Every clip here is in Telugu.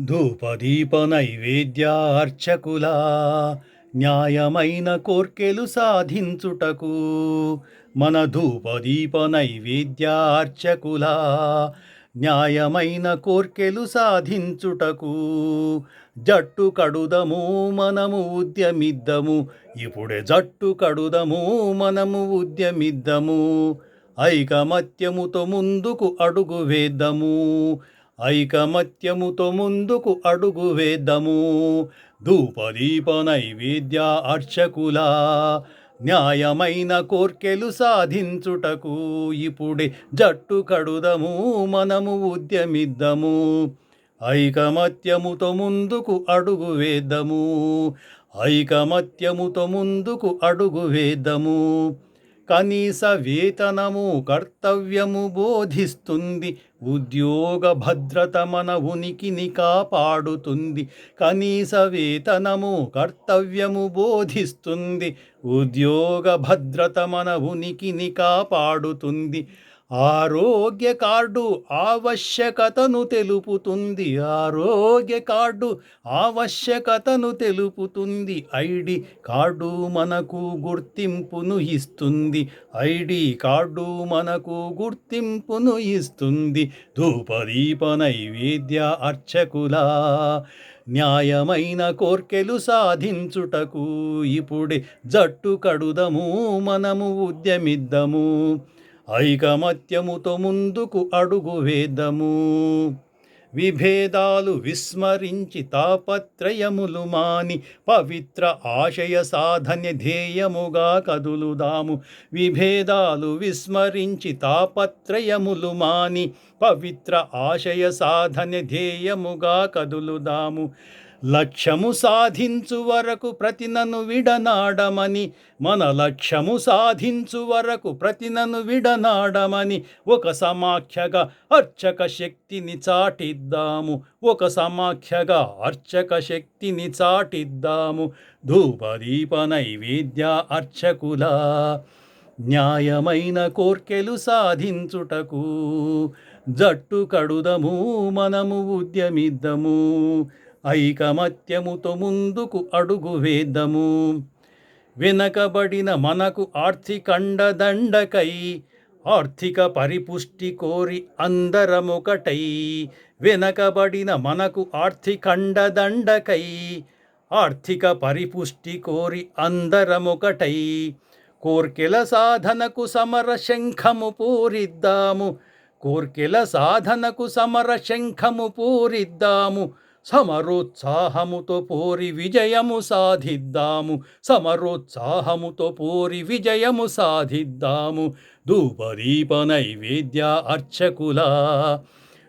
ధూపదీప నైవేద్యార్చకుల న్యాయమైన కోర్కెలు సాధించుటకు మన ధూపదీప నైవేద్యార్చకుల న్యాయమైన కోర్కెలు సాధించుటకు. జట్టు కడుదము మనము ఉద్యమిద్దము ఇప్పుడే జట్టు కడుదము మనము ఉద్యమిద్దము. ఐకమత్యముతో ముందుకు అడుగు వేద్దము ఐకమత్యముతో ముందుకు అడుగు వేద్దము. ధూపదీప నైవేద్య అర్చకుల న్యాయమైన కోర్కెలు సాధించుటకు ఇప్పుడే జట్టు కడుదము మనము ఉద్యమిద్దము. ఐకమత్యముతో ముందుకు అడుగు వేద్దము. ఐకమత్యముతో ముందుకు అడుగు వేద్దము. కనీస వేతనము కర్తవ్యము బోధిస్తుంది. ఉద్యోగ భద్రత మన ఉనికిని కాపాడుతుంది. కనీస వేతనము కర్తవ్యము బోధిస్తుంది. ఉద్యోగ భద్రత మన ఉనికిని కాపాడుతుంది. ఆరోగ్య కార్డు ఆవశ్యకతను తెలుపుతుంది. ఆరోగ్య కార్డు ఆవశ్యకతను తెలుపుతుంది. ఐడి కార్డు మనకు గుర్తింపును ఇస్తుంది. ఐడి కార్డు మనకు గుర్తింపును ఇస్తుంది. ధూపదీప నైవేద్య అర్చకుల న్యాయమైన కోర్కెలు సాధించుటకు ఇప్పుడే జట్టు కడుదము మనము ఉద్యమిద్దము. ఐకమత్యముతో ముందుకు అడుగు వేదము. విభేదాలు విస్మరించి తాపత్రయములు మాని పవిత్ర ఆశయ సాధన్య ధ్యేయముగా కదులుదాము. విభేదాలు విస్మరించి తాపత్రయములు మాని పవిత్ర ఆశయ సాధన ధ్యేయముగా కదులుదాము. లక్ష్యము సాధించు వరకు ప్రతినను విడనాడమని మన లక్ష్యము సాధించు వరకు ప్రతినను విడనాడమని ఒక సమాఖ్యగా అర్చక శక్తిని చాటిద్దాము. ఒక సమాఖ్యగా అర్చక శక్తిని చాటిద్దాము. ధూపదీప నైవేద్య అర్చకుల న్యాయమైన కోర్కెలు సాధించుటకు. జట్టు కడుదము మనము ఉద్యమిద్దము. ఐకమత్యముతో ముందుకు అడుగు వేద్దము. వెనకబడిన మనకు ఆర్థికండదండకై ఆర్థిక పరిపుష్టి కోరి అందరమొకటై. వెనకబడిన మనకు ఆర్థికండదండకై ఆర్థిక పరిపుష్టి కోరి అందరమొకటై. కోర్కెల సాధనకు సమర శంఖము పూరిద్దాము. కోర్కెల సాధనకు సమర శంఖము పూరిద్దాము సమరోత్సాహముతో పోరి విజయము సాధిద్దాము సమరోత్సాహముతో పోరి విజయము సాధిద్దాము. ధూపదీప నైవేద్య అర్చకుల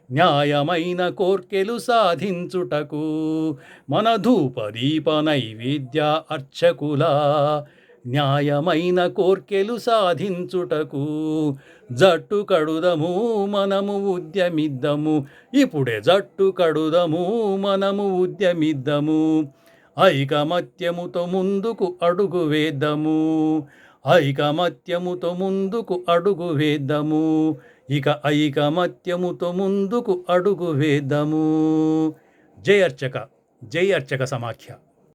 న్యాయమైన కోర్కెలు సాధించుటకు మన ధూపదీప నైవేద్య అర్చకుల న్యాయమైన కోర్కెలు సాధించుటకు జట్టు కడుదము మనము ఉద్యమిద్దము. ఇప్పుడే జట్టు కడుదము మనము ఉద్యమిద్దము. ఐకమత్యముతో ముందుకు అడుగు వేద్దము. ఐకమత్యముతో ముందుకు అడుగు వేద్దము. ఇక ఐకమత్యముతో ముందుకు అడుగు వేద్దము. జై అర్చక జై అర్చక సమాఖ్య.